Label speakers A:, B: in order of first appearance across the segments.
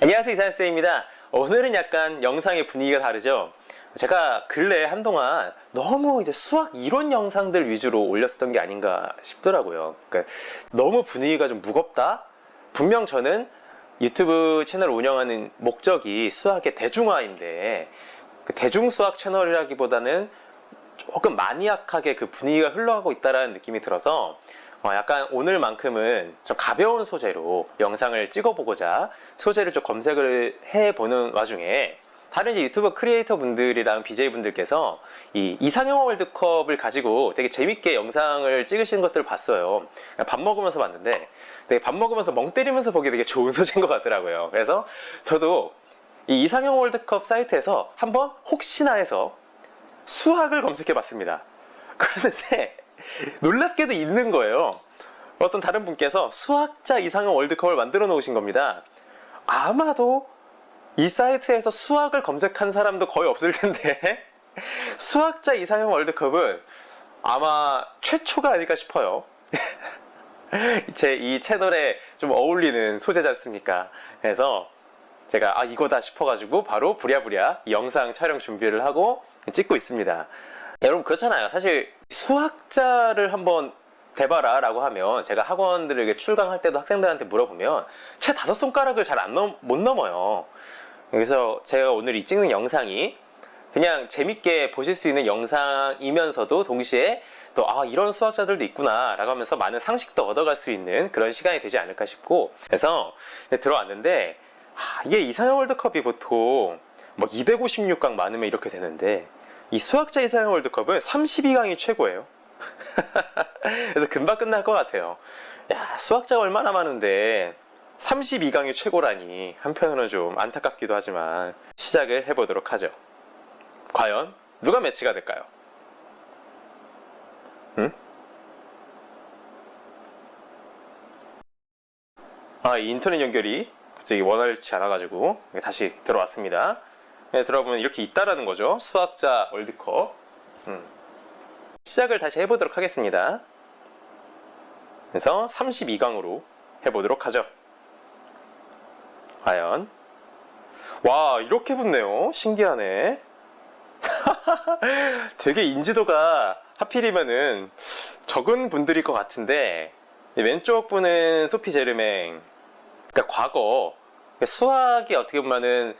A: 안녕하세요 이사연쌤입니다. 오늘은 약간 영상의 분위기가 다르죠? 제가 근래 한동안 너무 이제 수학 이론 영상들 위주로 올렸었던 게 아닌가 싶더라고요. 그러니까 너무 분위기가 좀 무겁다? 분명 저는 유튜브 채널 운영하는 목적이 수학의 대중화인데 그 대중수학 채널이라기보다는 조금 마니악하게 그 분위기가 흘러가고 있다라는 느낌이 들어서 어, 약간 오늘만큼은 좀 가벼운 소재로 영상을 찍어보고자 소재를 좀 검색을 해보는 와중에 다른 이제 유튜버 크리에이터 분들이랑 BJ 분들께서 이 이상형 월드컵을 가지고 되게 재밌게 영상을 찍으시는 것들을 봤어요. 밥 먹으면서 봤는데 되게 밥 먹으면서 멍 때리면서 보기 되게 좋은 소재인 것 같더라고요. 그래서 저도 이 이상형 월드컵 사이트에서 한번 혹시나 해서 수학을 검색해 봤습니다. 그런데 놀랍게도 있는 거예요. 어떤 다른 분께서 수학자 이상형 월드컵을 만들어 놓으신 겁니다. 아마도 이 사이트에서 수학을 검색한 사람도 거의 없을 텐데 수학자 이상형 월드컵은 아마 최초가 아닐까 싶어요. 제 이 채널에 좀 어울리는 소재지 않습니까? 그래서 제가 아 이거다 싶어가지고 바로 부랴부랴 영상 촬영 준비를 하고 찍고 있습니다. 여러분 그렇잖아요. 사실 수학자를 한번 대봐라 라고 하면 제가 학원들에게 출강할 때도 학생들한테 물어보면 채 다섯 손가락을 잘 안 넘, 못 넘어요. 그래서 제가 오늘 이 찍는 영상이 그냥 재밌게 보실 수 있는 영상이면서도 동시에 또 아 이런 수학자들도 있구나 라고 하면서 많은 상식도 얻어갈 수 있는 그런 시간이 되지 않을까 싶고 그래서 들어왔는데 아, 이게 이상형 월드컵이 보통 뭐 256강 많으면 이렇게 되는데 이 수학자 이상형 월드컵은 32강이 최고예요. 그래서 금방 끝날 것 같아요. 야, 수학자가 얼마나 많은데 32강이 최고라니 한편으로는 좀 안타깝기도 하지만 시작을 해보도록 하죠. 과연 누가 매치가 될까요? 응? 아, 이 인터넷 연결이 갑자기 원활치 않아가지고 다시 들어왔습니다. 네, 들어보면 이렇게 있다라는 거죠. 수학자 월드컵. 음. 시작을 다시 해보도록 하겠습니다. 그래서 32강으로 해보도록 하죠. 과연. 와, 이렇게 붙네요. 신기하네. 되게 인지도가 하필이면은 적은 분들일 것 같은데, 왼쪽 분은 소피 제르맹. 그러니까 과거, 수학이 어떻게 보면은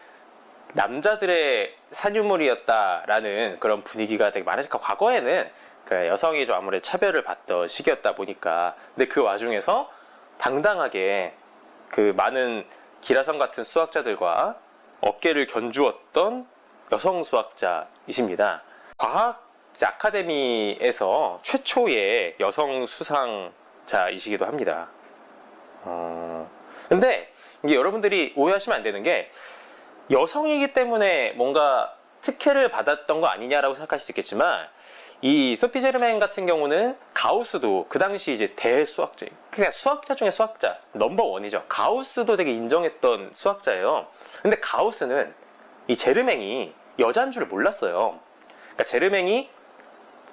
A: 남자들의 산유물이었다라는 그런 분위기가 되게 많으니까 과거에는 그 여성이 좀 아무래도 차별을 받던 시기였다 보니까 근데 그 와중에서 당당하게 그 많은 기라성 같은 수학자들과 어깨를 견주었던 여성 수학자이십니다. 과학 아카데미에서 최초의 여성 수상자이시기도 합니다. 어... 근데 이게 여러분들이 오해하시면 안 되는 게 여성이기 때문에 뭔가 특혜를 받았던 거 아니냐라고 생각하실 수 있겠지만 이 소피 제르맹 같은 경우는 가우스도 그 당시 이제 대수학자, 그냥 수학자 중에 수학자 넘버 원이죠. 가우스도 되게 인정했던 수학자예요. 근데 가우스는 이 제르맹이 여자인 줄을 몰랐어요. 그러니까 제르맹이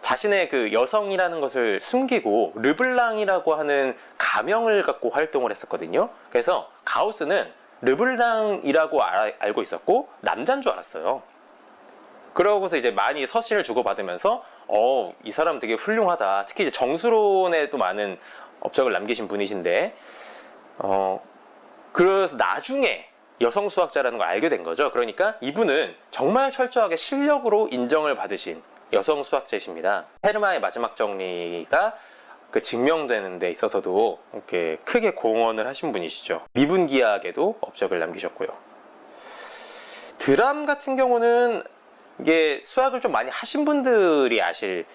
A: 자신의 그 여성이라는 것을 숨기고 르블랑이라고 하는 가명을 갖고 활동을 했었거든요. 그래서 가우스는 르블랑이라고 알, 고 있었고 남자인 줄 알았어요. 그러고서 이제 많이 서신을 주고받으면서 어, 이 사람 되게 훌륭하다. 특히 이제 정수론에도 많은 업적을 남기신 분이신데 어, 그래서 나중에 여성 수학자라는 걸 알게 된 거죠. 그러니까 이분은 정말 철저하게 실력으로 인정을 받으신 여성 수학자이십니다. 헤르마의 마지막 정리가 그 증명되는 데 있어서도 이렇게 크게 공헌을 하신 분이시죠. 미분기하게도 업적을 남기셨고요. 드람 같은 경우는 이게 수학을 좀 많이 하신 분들이 아실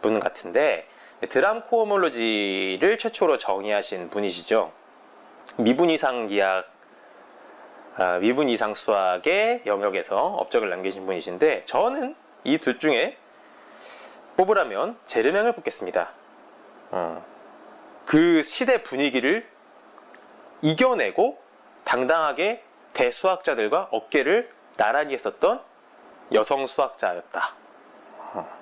A: 분 같은데 드람 코어몰로지를 최초로 정의하신 분이시죠. 미분 이상 기하 아, 미분 이상 수학의 영역에서 업적을 남기신 분이신데 저는 이 둘 중에 뽑으라면 제르맹을 뽑겠습니다. 어, 그 시대 분위기를 이겨내고 당당하게 대수학자들과 어깨를 나란히 했었던 여성 수학자였다. 어.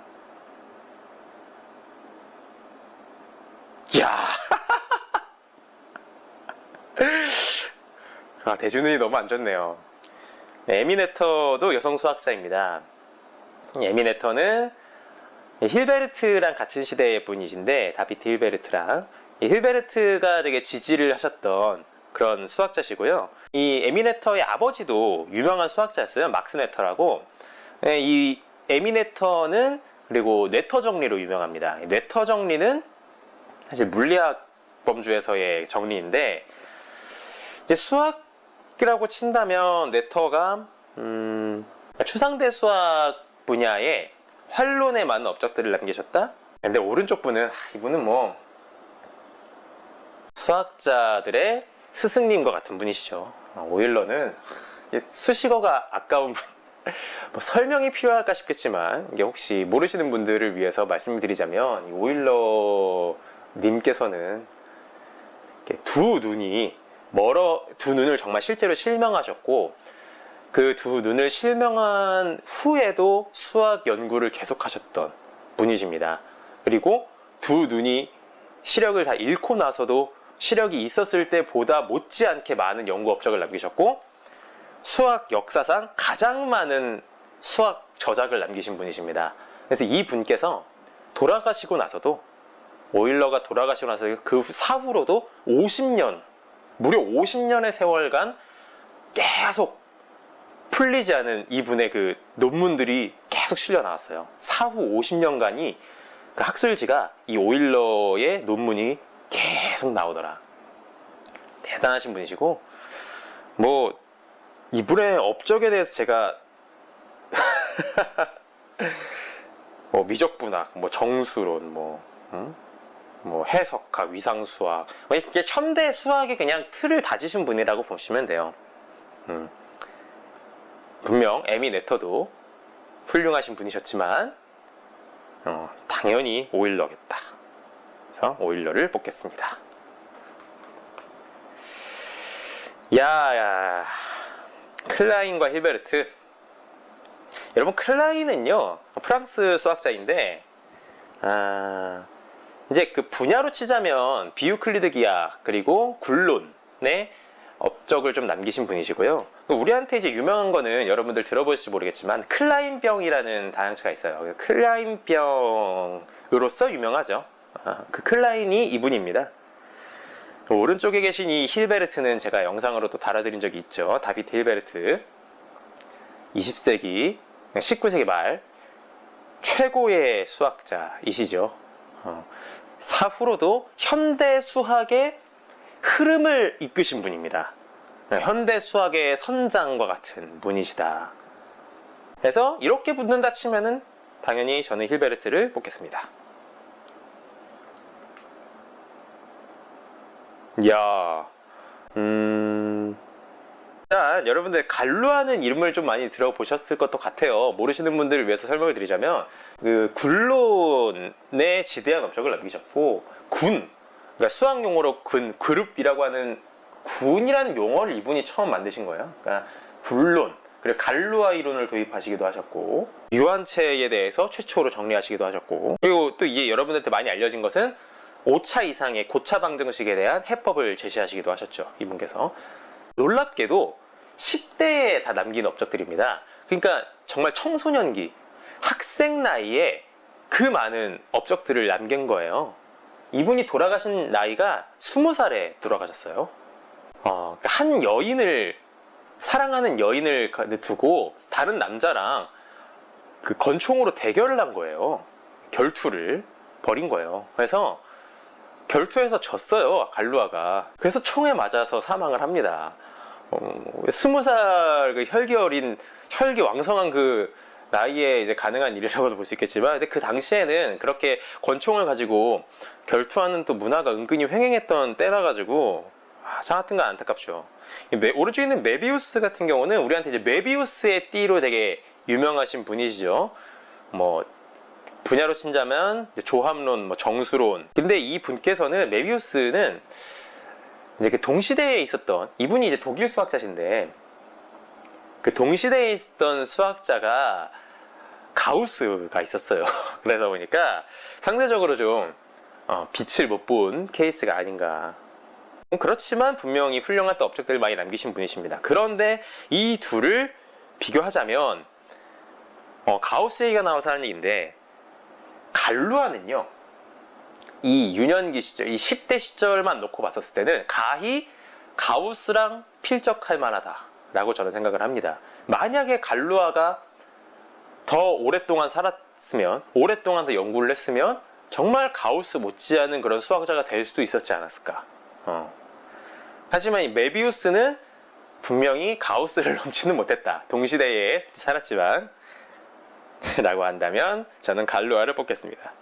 A: 이야. 아, 대준운이 너무 안 좋네요. 네, 에미네터도 여성 수학자입니다. 이 에미네터는 힐베르트랑 같은 시대의 분이신데 다비트 힐베르트랑 이 힐베르트가 되게 지지를 하셨던 그런 수학자시고요. 이 에미네터의 아버지도 유명한 수학자였어요. 막스 네터라고. 네, 이 에미네터는 그리고 뇌터 정리로 유명합니다. 이 뇌터 정리는 사실 물리학 범주에서의 정리인데 이제 수학이라고 친다면 뇌터가 음, 추상대 수학 분야에 활론에 많은 업적들을 남기셨다. 근데 오른쪽 분은 아, 이분은 뭐 수학자들의 스승님과 같은 분이시죠. 아, 오일러는 이게 수식어가 아까운 분. 뭐 설명이 필요할까 싶겠지만 이게 혹시 모르시는 분들을 위해서 말씀을 드리자면 이 오일러 님께서는 두 눈이 멀어 두 눈을 정말 실제로 실명하셨고 그 두 눈을 실명한 후에도 수학 연구를 계속하셨던 분이십니다. 그리고 두 눈이 시력을 다 잃고 나서도 시력이 있었을 때보다 못지않게 많은 연구 업적을 남기셨고 수학 역사상 가장 많은 수학 저작을 남기신 분이십니다. 그래서 이 분께서 돌아가시고 나서도 오일러가 돌아가시고 나서 그 사후로도 50년, 무려 50년의 세월간 계속 풀리지 않은 이분의 그 논문들이 계속 실려 나왔어요. 사후 50년간이 그 학술지가 이 오일러의 논문이 계속 나오더라. 대단하신 분이시고, 뭐, 이분의 업적에 대해서 제가 뭐 미적분학, 뭐 정수론, 뭐, 음? 뭐 해석학, 위상수학, 뭐 이렇게 현대 수학의 그냥 틀을 다지신 분이라고 보시면 돼요. 음. 분명 에미 네터도 훌륭하신 분이셨지만 어, 당연히 오일러겠다. 그래서 오일러를 뽑겠습니다. 야 야 클라인과 힐베르트 여러분 클라인은요 프랑스 수학자인데 아, 이제 그 분야로 치자면 비유클리드 기하 그리고 굴론의 업적을 좀 남기신 분이시고요. 우리한테 이제 유명한 거는 여러분들 들어보실지 모르겠지만 클라인병이라는 다양체가 있어요. 클라인병으로서 유명하죠. 아, 그 클라인이 이분입니다. 오른쪽에 계신 이 힐베르트는 제가 영상으로 또 달아드린 적이 있죠. 다비트 힐베르트. 20세기, 19세기 말 최고의 수학자이시죠. 어, 사후로도 현대 수학의 흐름을 이끄신 분입니다. 네, 현대 수학의 선장과 같은 분이시다. 그래서 이렇게 붙는다 치면은 당연히 저는 힐베르트를 뽑겠습니다. 야, 음, 일단 여러분들 갈루하는 이름을 좀 많이 들어보셨을 것도 같아요. 모르시는 분들을 위해서 설명을 드리자면 그 굴론에 지대한 업적을 남기셨고 군, 그러니까 수학 용어로 군, 그룹이라고 하는 군이라는 용어를 이분이 처음 만드신 거예요. 그러니까 굴론, 그리고 갈루아 이론을 도입하시기도 하셨고 유한체에 대해서 최초로 정리하시기도 하셨고 그리고 또 이제 여러분들한테 많이 알려진 것은 5차 이상의 고차 방정식에 대한 해법을 제시하시기도 하셨죠. 이분께서. 놀랍게도 10대에 다 남긴 업적들입니다. 그러니까 정말 청소년기, 학생 나이에 그 많은 업적들을 남긴 거예요. 이분이 돌아가신 나이가 20살에 돌아가셨어요. 어, 그러니까 한 여인을, 사랑하는 여인을 두고 다른 남자랑 그 건총으로 대결을 한 거예요. 결투를 벌인 거예요. 그래서 결투에서 졌어요 갈루아가 그래서 총에 맞아서 사망을 합니다 스무 살그 혈기 어린 혈기 왕성한 그 나이에 이제 가능한 일이라고도 볼 수 있겠지만 근데 그 당시에는 그렇게 권총을 가지고 결투하는 또 문화가 은근히 횡행했던 때라 가지고 아, 저 같은 건 안타깝죠 메, 오른쪽에 있는 메비우스 같은 경우는 우리한테 이제 메비우스의 띠로 되게 유명하신 분이시죠 뭐 분야로 친자면 조합론, 뭐 정수론. 근데 이 분께서는 메비우스는 이제 그 동시대에 있었던 이분이 이제 독일 수학자신데 그 동시대에 있었던 수학자가 가우스가 있었어요. 그래서 보니까 상대적으로 좀 어, 빛을 못 본 케이스가 아닌가. 그렇지만 분명히 훌륭한 또 업적들을 많이 남기신 분이십니다. 그런데 이 둘을 비교하자면 어, 가우스 얘기가 하는 얘기인데 갈루아는요 이 유년기 시절, 이 10대 시절만 놓고 봤었을 때는 가히 가우스랑 필적할 만하다 라고 저는 생각을 합니다. 만약에 갈루아가 더 오랫동안 살았으면, 오랫동안 더 연구를 했으면 정말 가우스 못지않은 그런 수학자가 될 수도 있었지 않았을까. 어. 하지만 이 메비우스는 분명히 가우스를 넘지는 못했다. 동시대에 살았지만 라고 한다면 저는 갈루아를 뽑겠습니다.